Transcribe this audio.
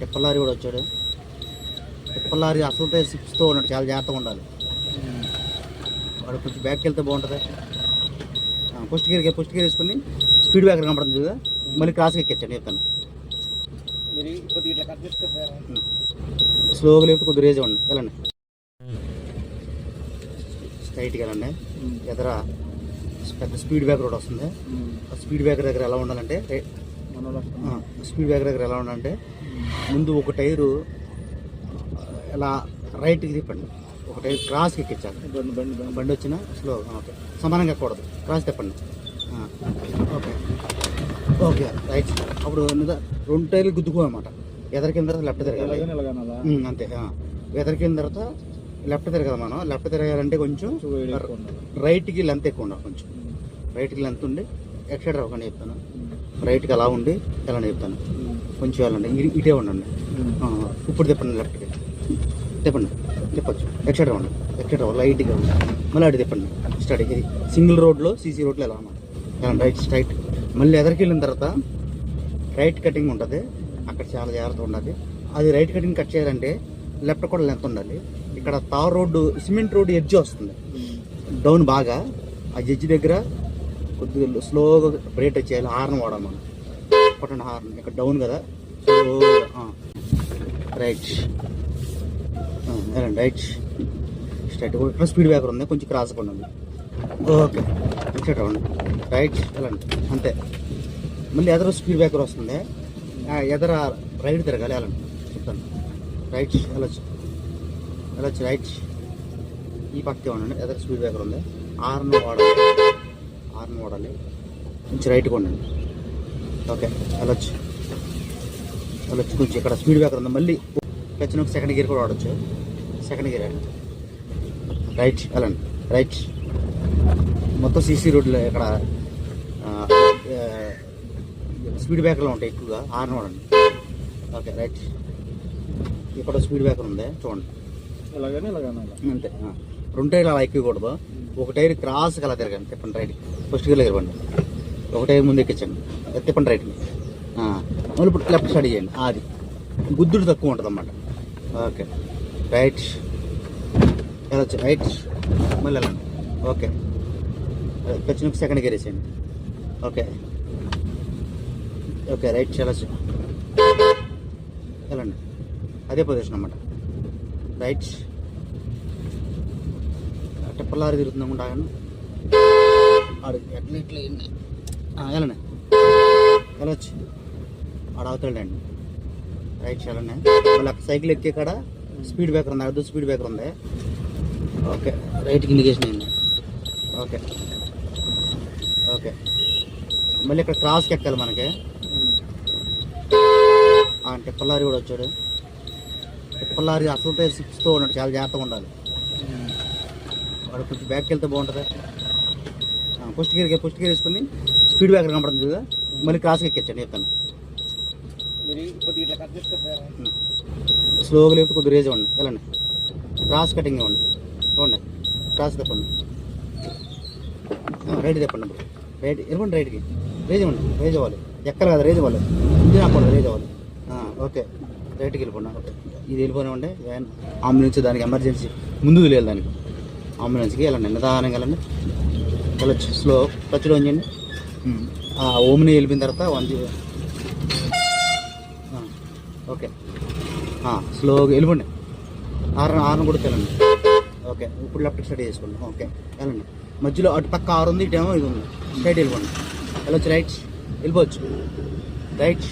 టిప్పలారి కూడా వచ్చాడు. టిప్పలారి అసలుతో సిక్స్తో ఉన్నాడు చాలా జాగ్రత్తగా ఉండాలి. వాడు కొంచెం బ్యాక్కి వెళ్తే బాగుంటుంది. ఫస్ట్ గేర్ ఫస్ట్ గేర్ వేసుకుని స్పీడ్ బ్రేకర్ కనపడుతుంది కదా మళ్ళీ క్రాస్కి ఎక్కించండి చెప్తాను స్లోగా లేకపోతే కొద్దిగా రేజ్ ఇవ్వండి. వెళ్ళండి. స్ట్రైట్గా వెళ్ళండి. ఎదర పెద్ద స్పీడ్ బ్రేకర్ ఒకటి వస్తుంది. స్పీడ్ బ్రేకర్ దగ్గర ఎలా ఉండాలంటే స్పీడ్ బ్రేకర్ దగ్గర ఎలా ఉండాలంటే ముందు ఒక టైరు ఇలా రైట్కి తిప్పండి. ఒక టైర్ క్రాస్కి ఎక్కించాలి. బండి బండి బండి. వచ్చినా స్లో ఓకే సమానంగా ఎక్కకూడదు క్రాస్ తిప్పండి. ఓకే ఓకే రైట్ అప్పుడు రెండు టైర్లు గుద్దుకోనమాట ఎదరికిన తర్వాత లెఫ్ట్ తిరగాలి. అంతే. ఎదరికిన తర్వాత లెఫ్ట్ తిరగాలి మనం. లెఫ్ట్ తిరగాలంటే కొంచెం రైట్కి లెంత్ ఎక్కువ ఉండాలి. కొంచెం. రైట్కి లెంత్ ఉండి ఎక్సైడ్ అవ్వకండి చెప్తాను. రైట్కి అలా ఉండి వెళ్ళండి చెప్తాను. కొంచెం వెళ్ళండి ఇటే ఉండండి. ఇప్పుడు తిప్పండి లెఫ్ట్కి తిప్పండి తిప్పచ్చు. అవ్వండి ఎక్సైడ్ అవ్వాలి లైట్గా ఉంది మళ్ళీ అటు తిప్పండి. స్టడీ ఇది సింగిల్ రోడ్లో సీసీ రోడ్లో ఎలా వెళ్ళండి రైట్ స్ట్రైట్ మళ్ళీ ఎదరికి వెళ్ళిన తర్వాత రైట్ కటింగ్ ఉంటుంది. అక్కడ చాలా జాగ్రత్త ఉండాలి. అది రైట్ కటింగ్ కట్ చేయాలంటే లెఫ్ట్ కూడా లెంత్ ఉండాలి. ఇక్కడ tar road cement road edge వస్తుంది. డౌన్ బాగా. ఆ జడ్జి దగ్గర కొద్దిగా స్లోగా బ్రేక్ చేయాలి. హార్న్ వాడాలి మనం. కొట్టండి హార్న్ ఇక్కడ డౌన్ కదా. సో రైట్ రైట్ స్ట్రైట్ ఇక్కడ స్పీడ్ బ్రేకర్ ఉంది కొంచెం క్రాస్ ఉండండి. ఓకే ఇట్లా రౌండ్ రైట్ వెళ్ళండి అంతే. మళ్ళీ ఎదర స్పీడ్ బ్రేకర్ వస్తుంది. ఎదర రైట్ తిరగాలి వెళ్ళండి చెప్తాను. రైట్ వెళ్ళొచ్చు వెళ్ళొచ్చు రైట్ ఈ పక్కే ఉండండి ఎదర స్పీడ్ బ్రేకర్ ఉంది. ఆర్న్ వాడాలి. ఆర్న్ వాడాలి. కొంచెం రైట్గా ఉండండి. ఓకే వెళ్ళొచ్చు వెళ్ళొచ్చు కొంచెం ఇక్కడ స్పీడ్ బ్రేకర్ ఉంది. మళ్ళీ వచ్చిన సెకండ్ గేర్ కూడా వాడచ్చు. సెకండ్ గేర్ రైట్ వెళ్ళండి రైట్. మొత్తం సీసీ రోడ్లు ఇక్కడ స్పీడ్ బ్రేకర్లు ఉంటాయి ఎక్కువగా. హార్న్ వాడండి. Okay right. ఇక్కడ స్పీడ్ బ్రేకర్ ఉంది చూడండి. ఎలాగని ఎలాగనాలా అంతే. రెండు టైర్లు అలా ఎక్కకూడదు ఒక టైర్ క్రాస్ అలా తిరగండి తిప్పండి రైట్. ఫస్ట్ గేర్ తిరగండి. ఒకటే ముందు ఎక్కించండి. తిప్పండి రైట్. మళ్ళీ ఇప్పుడు లెఫ్ట్ సైడ్ చేయండి. అది గుద్దుడు తక్కువ ఉంటుంది అన్నమాట ఓకే. రైట్. వెళ్ళచ్చు రైట్. మళ్ళీ వెళ్ళండి ఓకే. వచ్చిన సెకండ్ గేర్ వేసేయండి. ఓకే. Okay right. వెళ్ళచ్చు వెళ్ళండి అదే పొజిషన్ అన్నమాట. రైట్. టెప్పలారి తిరుగుతుంది అనుకుంటా అడిగి ఎట్లా ఇట్లా ఏంటి? వెళ్ళండి. వెళ్ళొచ్చు. ఆడ అవుతాడండి రైట్ వెళ్ళండి మళ్ళీ అక్కడ సైకిల్ ఎక్కే కాడ స్పీడ్ బ్రేకర్ ఉంది. అర్థం స్పీడ్ బ్రేకర్ ఉంది. ఓకే. రైట్కి ఇండికేషన్ అయింది. ఓకే. ఓకే. మళ్ళీ ఇక్కడ క్రాస్కి ఎక్కాలి మనకి. అంటే టిప్పలారి కూడా వచ్చాడు. పుల్లారి అసలు పేరు సిక్స్తో ఉన్నాడు చాలా జాగ్రత్తగా ఉండాలి. వాడు కొంచెం బ్యాక్కి వెళ్తే బాగుంటుంది. ఫస్ట్ గేర్ ఫస్ట్ గేర్ వేసుకుని స్పీడ్ బ్రేకర్ కనపడుతుంది కదా మళ్ళీ క్రాస్కి ఎక్కించండి చెప్తాను. స్లోగా లేకపోతే కొద్దిగా రేజ్ ఇవ్వండి వెళ్ళండి. క్రాస్ కటింగ్ ఇవ్వండి. ఇవ్వండి. క్రాస్ తిప్పండి. రైట్ తిప్పండి రైట్ ఇవ్వండి రైట్కి రేజ్ ఇవ్వండి. రేజ్ అవ్వాలి. ఎక్కడ కదా రేజ్ అవ్వాలి ఇంజిన్ ఆపండి రేజ్ అవ్వాలి. ఓకే. రైట్కి వెళ్ళిపోండి ఓకే. ఇది వెళ్ళిపోయినామంటే వ్యాన్ అంబులెన్స్ దానికి ఎమర్జెన్సీ ముందు వెళ్ళాలి దానికి. అంబులెన్స్కి వెళ్ళండి నిదానంగా వెళ్ళండి. వెళ్ళొచ్చు స్లో టచ్లో ఉంచండి ఆ ఓమ్ని వెళ్ళిపోయిన తర్వాత వన్ జీరో. ఓకే. స్లోగా వెళ్ళిపోండి. ఆరు ఆరును కూడా తెలండి ఓకే ఇప్పుడు లెఫ్ట్ సైడ్ చేసుకోండి ఓకే వెళ్ళండి. మధ్యలో అటు పక్క ఆరు ఉంది ఇటేమో ఇది ఉంది. స్ట్రైట్ వెళ్ళిపోండి. వెళ్ళొచ్చు రైట్ వెళ్ళిపోవచ్చు. రైట్